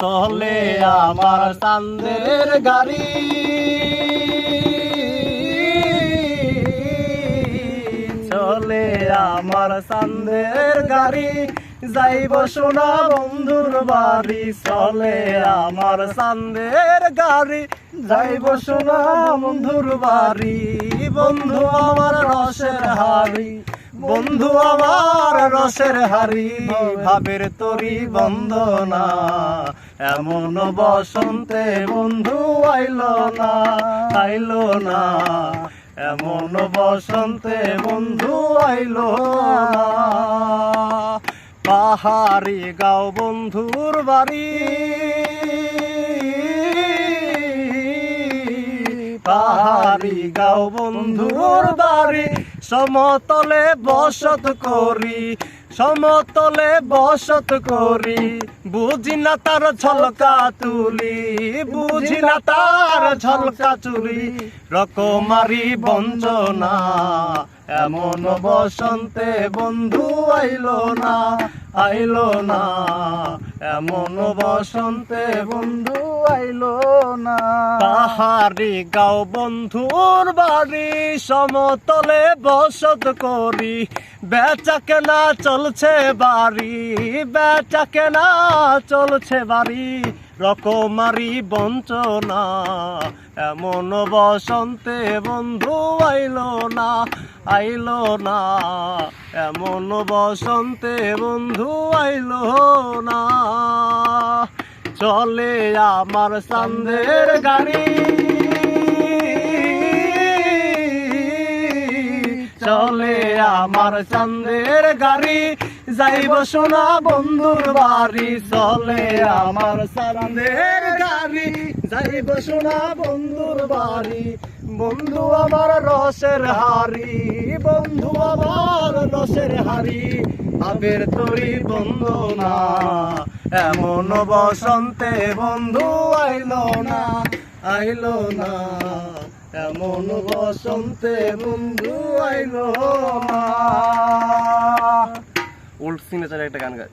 চলে আমার চান্দের গাড়ি। চলে আমার চান্দের গাড়ি। যাইব সোনা বন্ধুর বাড়ি। চলে আমার চান্দের গাড়ি। যাইব সোনা বন্ধুর বাড়ি। বন্ধু আমার রসের হাড়ি। বন্ধু আমার রসের হারি ভাবের তরি বন্দনা। এমন বসন্তে বন্ধু আইল না আইল না। এমন বসন্তে বন্ধু আইল পাহাড়ি গাও বন্ধুর বাড়ি, পাহাড়ি গাও বন্ধুর বাড়ি। সমতলে বসত করি। সমতলে বসত করি। বুঝি না তার ঝলকা তুলি, বুঝি না তার ঝলকা চুরি রকমারি বঞ্চনা, এমন বসন্তে বন্ধু আইলো না আইলো না। এমন বসন্তে বন্ধু আইলো না। পাহাড়ি গাও বন্ধুর বাড়ি, সমতলে বসত করি। বেচা কেনা চলছে বাড়ি বেচা কেনা চলছে বাড়ি, রকমারি বঞ্চনা, এমন বসন্তে বন্ধু আইলো না আইলো না, এমন বসন্তে বন্ধু আইলো না। চলে আমার চান্দের গাড়ি। চলে আমার চান্দের গাড়ি। যাইব সোনা বন্ধুর বাড়ি। চলে আমার চান্দের গাড়ি। যাইব সোনা বন্ধুর বাড়ি। বন্ধু আমার রসের হারি বন্ধু আমার রসের হারি আবের তরি বন্ধু না। এমন বসন্তে বন্ধু আইল না। আইলো না। এমন বসন্তে বন্ধু আইলো না ওল্ড সিনেচার একটা গান গায়।